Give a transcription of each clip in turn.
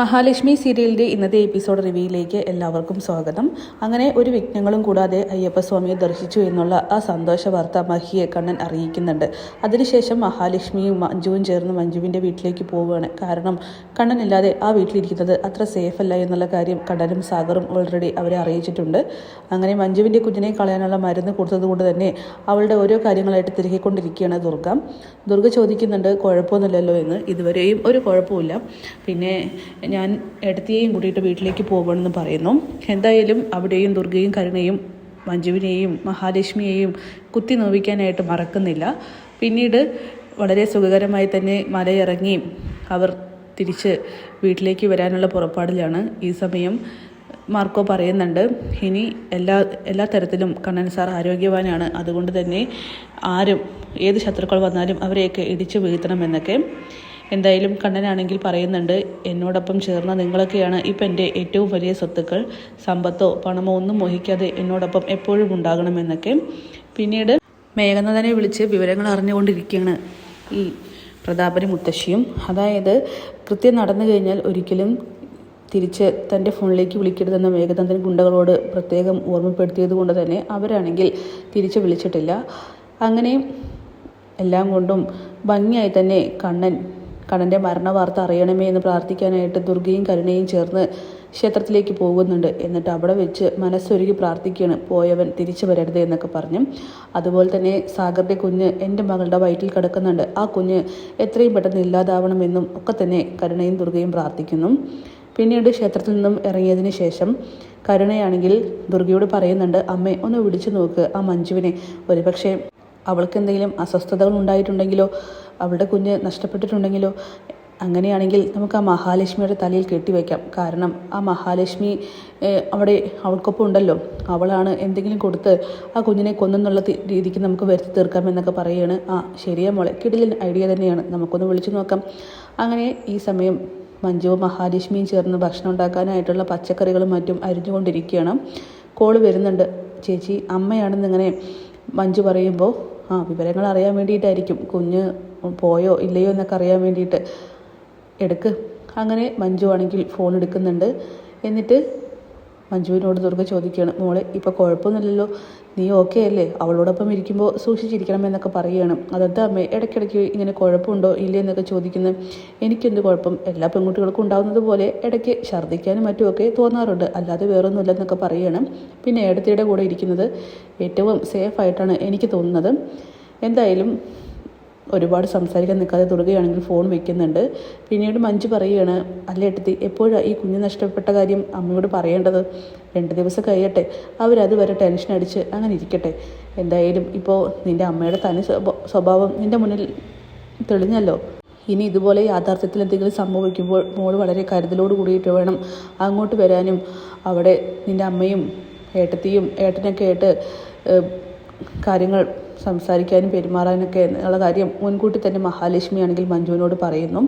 മഹാലക്ഷ്മി സീരിയലിന്റെ ഇന്നത്തെ എപ്പിസോഡ് റിവ്യൂയിലേക്ക് എല്ലാവർക്കും സ്വാഗതം. അങ്ങനെ ഒരു വിഘ്നങ്ങളും കൂടാതെ അയ്യപ്പസ്വാമിയെ ദർശിച്ചു എന്നുള്ള ആ സന്തോഷ വാർത്ത മഹിയെ കണ്ണൻ അറിയിക്കുന്നുണ്ട്. അതിനുശേഷം മഹാലക്ഷ്മിയും മഞ്ജുവും ചേർന്ന് മഞ്ജുവിന്റെ വീട്ടിലേക്ക് പോവുകയാണ്. കാരണം കണ്ണനില്ലാതെ ആ വീട്ടിലിരിക്കുന്നത് അത്ര സേഫ് അല്ല എന്നുള്ള കാര്യം കണ്ണനും സാഗറും ഓൾറെഡി അവരെ അറിയിച്ചിട്ടുണ്ട്. അങ്ങനെ മഞ്ജുവിന്റെ കുഞ്ഞിനെ കളയാനുള്ള മരുന്ന് കൊടുത്തതുകൊണ്ട് തന്നെ അവളുടെ ഓരോ കാര്യങ്ങളായിട്ട് തിരികെക്കൊണ്ടിരിക്കുകയാണ് ദുർഗ. ദുർഗ ചോദിക്കുന്നുണ്ട് കുഴപ്പമൊന്നുമില്ലല്ലോ എന്ന്. ഇതുവരെയും ഒരു കുഴപ്പമില്ല പിന്നെ ഞാൻ എടുത്തിയെയും കൂട്ടിയിട്ട് വീട്ടിലേക്ക് പോകണമെന്ന് പറയുന്നു. എന്തായാലും അവിടെയും ദുർഗയും കരുണയും മഞ്ജുവിനെയും മഹാലക്ഷ്മിയെയും കുത്തി നോവിക്കാനായിട്ട് മറക്കുന്നില്ല. പിന്നീട് വളരെ സുഖകരമായി തന്നെ മലയിറങ്ങി അവർ തിരിച്ച് വീട്ടിലേക്ക് വരാനുള്ള പുറപ്പാടിലാണ് ഈ സമയം. മാർക്കോ പറയുന്നുണ്ട് ഇനി എല്ലാ എല്ലാ തരത്തിലും കണ്ണൻ സാർ ആരോഗ്യവാനാണ്. അതുകൊണ്ട് തന്നെ ആരും ഏത് ശത്രുക്കൾ വന്നാലും അവരെയൊക്കെ ഇടിച്ചു വീഴ്ത്തണമെന്നൊക്കെ എന്തായാലും കണ്ണനാണെങ്കിൽ പറയുന്നുണ്ട് എന്നോടൊപ്പം ചേർന്ന നിങ്ങളൊക്കെയാണ് ഇപ്പം എന്റെ ഏറ്റവും വലിയ സ്വത്തുക്കൾ. സമ്പത്തോ പണമോ ഒന്നും മോഹിക്കാതെ എന്നോടൊപ്പം എപ്പോഴും ഉണ്ടാകണമെന്നൊക്കെ. പിന്നീട് മേഘനാഥനെ വിളിച്ച് വിവരങ്ങൾ അറിഞ്ഞുകൊണ്ടിരിക്കുകയാണ് ഈ പ്രതാപനും മുത്തശ്ശിയും. അതായത് കൃത്യം നടന്നു കഴിഞ്ഞാൽ ഒരിക്കലും തിരിച്ച് തന്റെ ഫോണിലേക്ക് വിളിക്കരുതെന്ന മേഘനാഥൻ ഗുണ്ടകളോട് പ്രത്യേകം ഓർമ്മപ്പെടുത്തിയത് കൊണ്ട് തന്നെ അവരാണെങ്കിൽ തിരിച്ച് വിളിച്ചിട്ടില്ല. അങ്ങനെ എല്ലാം കൊണ്ടും ഭംഗിയായി തന്നെ കണ്ണൻ കണ്ണന്റെ മരണ വാർത്ത അറിയണമേ എന്ന് പ്രാർത്ഥിക്കാനായിട്ട് ദുർഗയും കരുണയും ചേർന്ന് ക്ഷേത്രത്തിലേക്ക് പോകുന്നുണ്ട്. എന്നിട്ട് അവിടെ വെച്ച് മനസ്സൊരുക്കി പ്രാർത്ഥിക്കുകയാണ് പോയവൻ തിരിച്ചു വരരുത് എന്നൊക്കെ പറഞ്ഞു. അതുപോലെ തന്നെ സാഗറിന്റെ കുഞ്ഞ് എന്റെ മകളുടെ വയറ്റിൽ കിടക്കുന്നുണ്ട്. ആ കുഞ്ഞ് എത്രയും പെട്ടെന്ന് ഇല്ലാതാവണമെന്നും ഒക്കെ തന്നെ കരുണയും ദുർഗയും പ്രാർത്ഥിക്കുന്നു. പിന്നീട് ക്ഷേത്രത്തിൽ നിന്നും ഇറങ്ങിയതിന് ശേഷം കരുണയാണെങ്കിൽ ദുർഗയോട് പറയുന്നുണ്ട് അമ്മേ ഒന്ന് വിളിച്ചു നോക്ക്. ആ മഞ്ജുവിനെ ഒരുപക്ഷെ അവൾക്ക് എന്തെങ്കിലും അസ്വസ്ഥതകൾ ഉണ്ടായിട്ടുണ്ടെങ്കിലോ? അവളുടെ കുഞ്ഞ് നഷ്ടപ്പെട്ടിട്ടുണ്ടെങ്കിലോ? അങ്ങനെയാണെങ്കിൽ നമുക്ക് ആ മഹാലക്ഷ്മിയുടെ തലയിൽ കെട്ടിവെക്കാം കാരണം ആ മഹാലക്ഷ്മി അവിടെ അവൾക്കൊപ്പം ഉണ്ടല്ലോ. അവളാണ് എന്തെങ്കിലും കൊടുത്ത് ആ കുഞ്ഞിനെ കൊന്നെന്നുള്ള രീതിക്ക് നമുക്ക് വരുത്തി തീർക്കാമെന്നൊക്കെ പറയുകയാണ്. ആ ശരിയാ മോളെ. കിടിലൻ ഐഡിയ തന്നെയാണ്. നമുക്കൊന്ന് വിളിച്ചു നോക്കാം. അങ്ങനെ ഈ സമയം മഞ്ജുവും മഹാലക്ഷ്മിയും ചേർന്ന് ഭക്ഷണം ഉണ്ടാക്കാനായിട്ടുള്ള പച്ചക്കറികളും മറ്റും അരിഞ്ഞുകൊണ്ടിരിക്കുകയാണ്. കോൾ വരുന്നുണ്ട്. ചേച്ചി അമ്മയാണെന്ന് ഇങ്ങനെ മഞ്ജു പറയുമ്പോൾ ആ വിവരങ്ങൾ അറിയാൻ വേണ്ടിയിട്ടായിരിക്കും. കുഞ്ഞ് പോയോ ഇല്ലയോ എന്നൊക്കെ അറിയാൻ വേണ്ടിയിട്ട് എടുക്ക്. അങ്ങനെ മഞ്ജു ആണെങ്കിൽ ഫോൺ എടുക്കുന്നുണ്ട്. എന്നിട്ട് മഞ്ജുവിനോട് ദുർഗ ചോദിക്കുകയാണ് മോളെ ഇപ്പോൾ കുഴപ്പമൊന്നുമില്ലല്ലോ. നീ ഓക്കെ അല്ലേ? അവളോടൊപ്പം ഇരിക്കുമ്പോൾ സൂക്ഷിച്ചിരിക്കണം എന്നൊക്കെ പറയുകയാണ്. അതെന്താ അമ്മേ ഇടയ്ക്കിടയ്ക്ക് ഇങ്ങനെ കുഴപ്പമുണ്ടോ ഇല്ലേ എന്നൊക്കെ ചോദിക്കുന്നത് എനിക്കെന്ത് കുഴപ്പം? എല്ലാ പെൺകുട്ടികൾക്കും ഉണ്ടാകുന്നത് പോലെ ഇടയ്ക്ക് ഛർദ്ദിക്കാനും മറ്റുമൊക്കെ തോന്നാറുണ്ട്. അല്ലാതെ വേറൊന്നുമില്ല എന്നൊക്കെ പറയുകയാണ്. പിന്നെ ഏടത്തിയുടെ കൂടെ ഇരിക്കുന്നത് ഏറ്റവും സേഫായിട്ടാണ് എനിക്ക് തോന്നുന്നത്. എന്തായാലും ഒരുപാട് സംസാരിക്കാൻ നിൽക്കാതെ തുടരുകയാണെങ്കിൽ ഫോൺ വെക്കുന്നുണ്ട്. പിന്നീട് മഞ്ജു പറയുകയാണ് അല്ല ഏട്ടത്തി എപ്പോഴാണ് ഈ കുഞ്ഞ് നഷ്ടപ്പെട്ട കാര്യം അമ്മയോട് പറയേണ്ടത്? രണ്ട് ദിവസം കഴിയട്ടെ അവരത് വരെ ടെൻഷൻ അടിച്ച് അങ്ങനെ ഇരിക്കട്ടെ. എന്തായാലും ഇപ്പോൾ നിന്റെ അമ്മയുടെ തനി സ്വഭാവം നിന്റെ മുന്നിൽ തെളിഞ്ഞല്ലോ. ഇനി ഇതുപോലെ യാഥാർത്ഥ്യത്തിൽ എന്തെങ്കിലും സംഭവിക്കുമ്പോൾ മോൾ വളരെ കരുതലോട് കൂടിയിട്ട് വേണം അങ്ങോട്ട് വരാനും. അവിടെ നിന്റെ അമ്മയും ഏട്ടത്തിയും ഏട്ടനൊക്കെ ആയിട്ട് കാര്യങ്ങൾ സംസാരിക്കാനും പെരുമാറാനൊക്കെ ഉള്ള കാര്യം മുൻകൂട്ടി തന്നെ മഹാലക്ഷ്മി ആണെങ്കിൽ മഞ്ജുവിനോട് പറയുന്നു.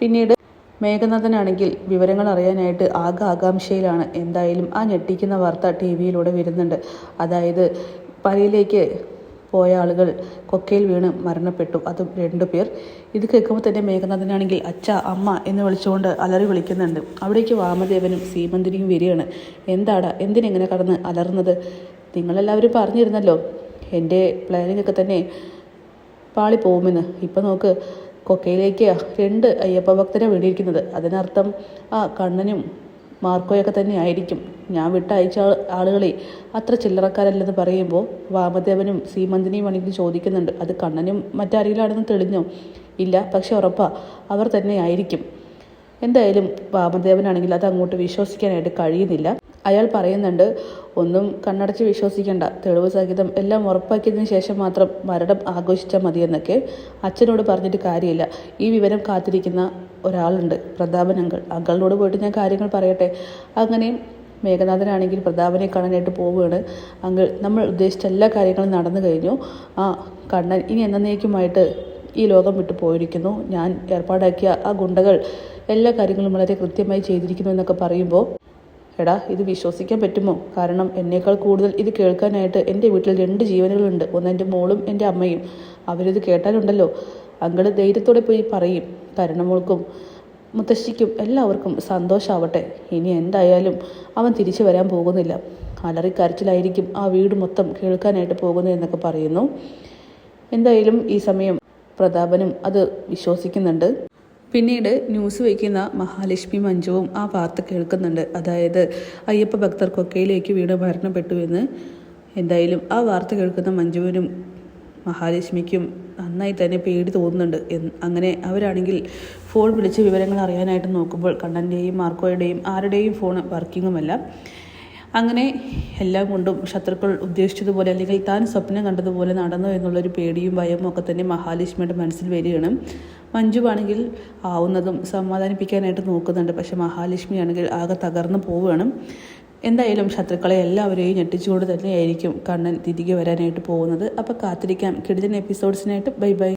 പിന്നീട് മേഘനാഥനാണെങ്കിൽ വിവരങ്ങൾ അറിയാനായിട്ട് ആകെ ആകാംക്ഷയിലാണ്. എന്തായാലും ആ ഞെട്ടിക്കുന്ന വാർത്ത ടി വിയിലൂടെ വരുന്നുണ്ട്. അതായത് പരയിലേക്ക് പോയ ആളുകൾ കൊക്കയിൽ വീണ് മരണപ്പെട്ടു. അതും രണ്ടു പേർ. ഇത് കേൾക്കുമ്പോൾ തന്നെ മേഘനാഥനാണെങ്കിൽ അച്ഛ അമ്മ എന്ന് വിളിച്ചുകൊണ്ട് അലറി വിളിക്കുന്നുണ്ട്. അവിടേക്ക് വാമദേവനും സീമന്തിരിയും വരികയാണ്. എന്താടാ? എന്തിനെങ്ങനെ കടന്ന് അലറുന്നത്? നിങ്ങളെല്ലാവരും പറഞ്ഞിരുന്നല്ലോ. എന്റെ പ്ലാനിങ്ങൊക്കെ തന്നെ പാളി പോകുമെന്ന് ഇപ്പം നോക്ക് കൊക്കയിലേക്ക് രണ്ട് അയ്യപ്പ ഭക്തരെ വേണ്ടിയിരിക്കുന്നത് അതിനർത്ഥം ആ കണ്ണനും മാർക്കോയൊക്കെ തന്നെ ആയിരിക്കും. ഞാൻ വിട്ടയച്ച ആൾ- ആളുകളെ അത്ര ചില്ലറക്കാരല്ലെന്ന് പറയുമ്പോൾ വാമദേവനും സീമന്തിനിയും ആണെങ്കിൽ ചോദിക്കുന്നുണ്ട്. അത് കണ്ണനും മറ്റാരെങ്കിലാണെന്ന് തെളിഞ്ഞോ? ഇല്ല പക്ഷെ ഉറപ്പാ അവർ തന്നെ ആയിരിക്കും. എന്തായാലും വാമദേവനാണെങ്കിൽ അത് അങ്ങോട്ട് വിശ്വസിക്കാനായിട്ട് കഴിയുന്നില്ല. അയാൾ പറയുന്നുണ്ട് ഒന്നും കണ്ണടച്ച് വിശ്വസിക്കേണ്ട. തെളിവ് സഹിതം എല്ലാം ഉറപ്പാക്കിയതിന് ശേഷം മാത്രം മരണം ആഘോഷിച്ചാൽ മതിയെന്നൊക്കെ അച്ഛനോട് പറഞ്ഞിട്ട് കാര്യമില്ല. ഈ വിവരം കാത്തിരിക്കുന്ന ഒരാളുണ്ട് പ്രതാപൻ അങ്കൾ. അങ്കളിനോട് പോയിട്ട് ഞാൻ കാര്യങ്ങൾ പറയട്ടെ. അങ്ങനെ മേഘനാഥനാണെങ്കിൽ പ്രതാപനെ കാണാനായിട്ട് പോവുകയാണ്. അങ്കിൾ നമ്മൾ ഉദ്ദേശിച്ച എല്ലാ കാര്യങ്ങളും നടന്നു കഴിഞ്ഞു. ആ കണ്ണൻ ഇനി എന്നേക്കുമായിട്ട് ഈ ലോകം വിട്ടു പോയിരിക്കുന്നു. ഞാൻ ഏർപ്പാടാക്കിയ ആ ഗുണ്ടകൾ എല്ലാ കാര്യങ്ങളും വളരെ കൃത്യമായി ചെയ്തിരിക്കുന്നു എന്നൊക്കെ പറയുമ്പോൾ എടാ ഇത് വിശ്വസിക്കാൻ പറ്റുമോ? കാരണം എന്നേക്കാൾ കൂടുതൽ ഇത് കേൾക്കാനായിട്ട് എന്റെ വീട്ടിൽ രണ്ട് ജീവനുകളുണ്ട്. ഒന്ന് എന്റെ മോളും എന്റെ അമ്മയും. അവരിത് കേട്ടാലുണ്ടല്ലോ. അങ്കൾ ധൈര്യത്തോടെ പോയി പറയും. കരുണമോൾക്കും മുത്തശ്ശിക്കും എല്ലാവർക്കും സന്തോഷമാവട്ടെ ഇനി എന്തായാലും അവൻ തിരിച്ചു വരാൻ പോകുന്നില്ല. അലറിക്കരച്ചിലായിരിക്കും ആ വീട് മൊത്തം കേൾക്കാനായിട്ട് പോകുന്നത് എന്നൊക്കെ പറയുന്നു. എന്തായാലും ഈ സമയം പ്രതാപനും അത് വിശ്വസിക്കുന്നുണ്ട്. പിന്നീട് ന്യൂസ് വയ്ക്കുന്ന മഹാലക്ഷ്മി മഞ്ജുവും ആ വാർത്ത കേൾക്കുന്നുണ്ട്. അതായത് അയ്യപ്പ ഭക്തർ കൊക്കയിലേക്ക് വീട് മരണപ്പെട്ടു എന്ന് എന്തായാലും ആ വാർത്ത കേൾക്കുന്ന മഞ്ജുവിനും മഹാലക്ഷ്മിക്കും നന്നായി തന്നെ പേടി തോന്നുന്നുണ്ട്. അങ്ങനെ അവരാണെങ്കിൽ ഫോൺ വിളിച്ച് വിവരങ്ങൾ അറിയാനായിട്ട് നോക്കുമ്പോൾ കണ്ണന്റെയും മാർക്കോയുടെയും ആരുടെയും ഫോൺ വർക്കിങ്ങുമല്ല. അങ്ങനെ എല്ലാം കൊണ്ടും ശത്രുക്കൾ ഉദ്ദേശിച്ചതുപോലെ അല്ലെങ്കിൽ താൻ സ്വപ്നം കണ്ടതുപോലെ നടന്നു എന്നുള്ളൊരു പേടിയും ഭയവും ഒക്കെ തന്നെ മഹാലക്ഷ്മിയുടെ മനസ്സിൽ വരികയാണ്. മഞ്ജുവാണെങ്കിൽ ആവുന്നതും സമാധാനിപ്പിക്കാനായിട്ട് നോക്കുന്നുണ്ട്. പക്ഷെ മഹാലക്ഷ്മി ആണെങ്കിൽ ആകെ തകർന്നു പോവുകയാണ്. എന്തായാലും ശത്രുക്കളെ എല്ലാവരെയും ഞെട്ടിച്ചുകൊണ്ട് തന്നെയായിരിക്കും കണ്ണൻ തിരികെ വരാനായിട്ട് പോകുന്നത്. അപ്പോൾ കാത്തിരിക്കാം. കിടിലൻ എപ്പിസോഡ്സിനായിട്ട് ബൈ ബൈ.